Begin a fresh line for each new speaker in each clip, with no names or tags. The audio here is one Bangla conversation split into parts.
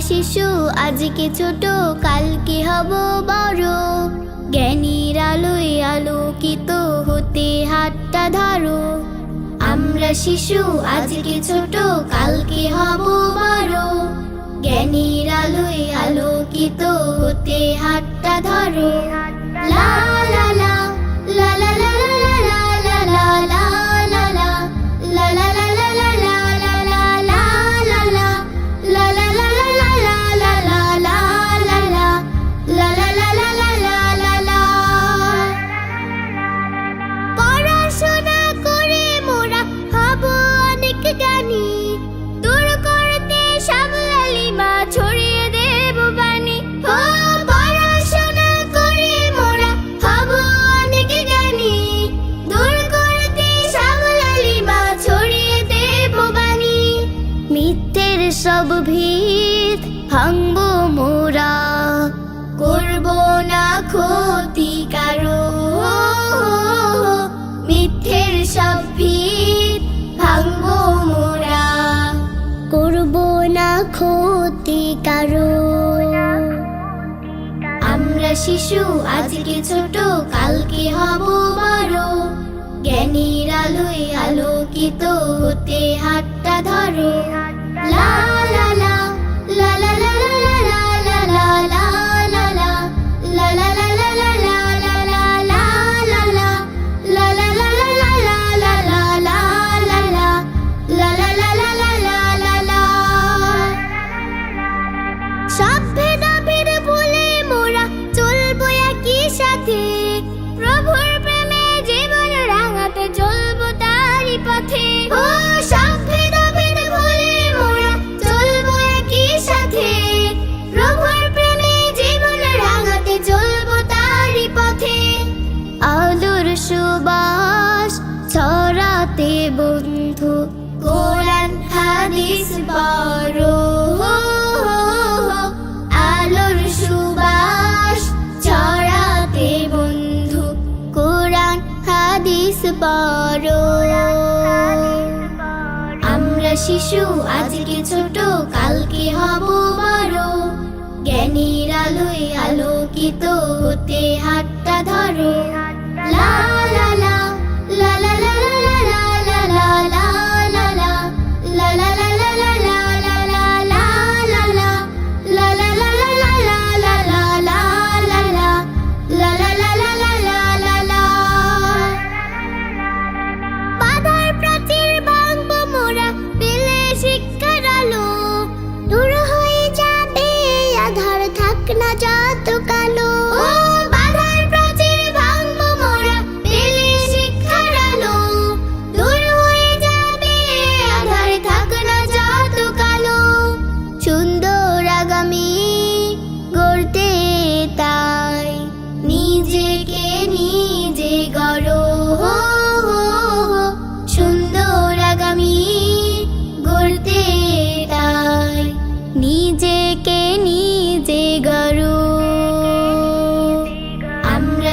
শিশু, আজকে ছোট, কালকে হব বড়। জ্ঞানীর আলোয় আলোকিত হতে হাতটা ধরো। আমরা শিশু, আজকে ছোট, কালকে হব বড়। জ্ঞানীর আলোয় আলোকিত হতে হাতটা ধরো। লা লা লা। ক্ষতি কারও আমরা শিশু, আজকে ছোট, কালকে হব বড়। জ্ঞানীর আলোয় আলোকিত, হতে হাতটা ধরো। হাতটা আলোর সুবাস বন্ধু। আমরা শিশু, আজকে ছোট, কালকে হব বড়। জ্ঞানীর আলোয় আলোকিত হতে হাতটা ধরো। লাল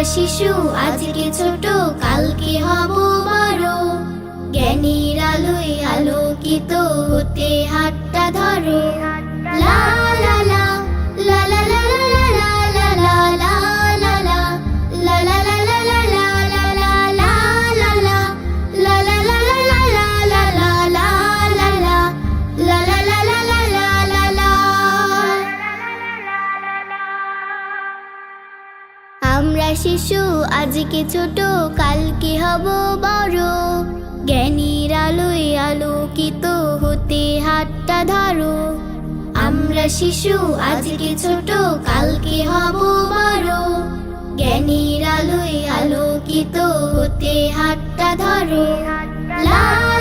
শিশু আজকে ছোট কালকে হব বড়। জ্ঞানীর আলোয় আলোকিত হতে শিশু, আজকে ছোট, কালকে হব বড়। জ্ঞানীর আলোয় আলোকিত হতে হাতটা ধরো। আমরা শিশু, আজকে ছোট, কালকে হব বড়। জ্ঞানীর আলোয় আলোকিত হতে হাতটা ধরো। লা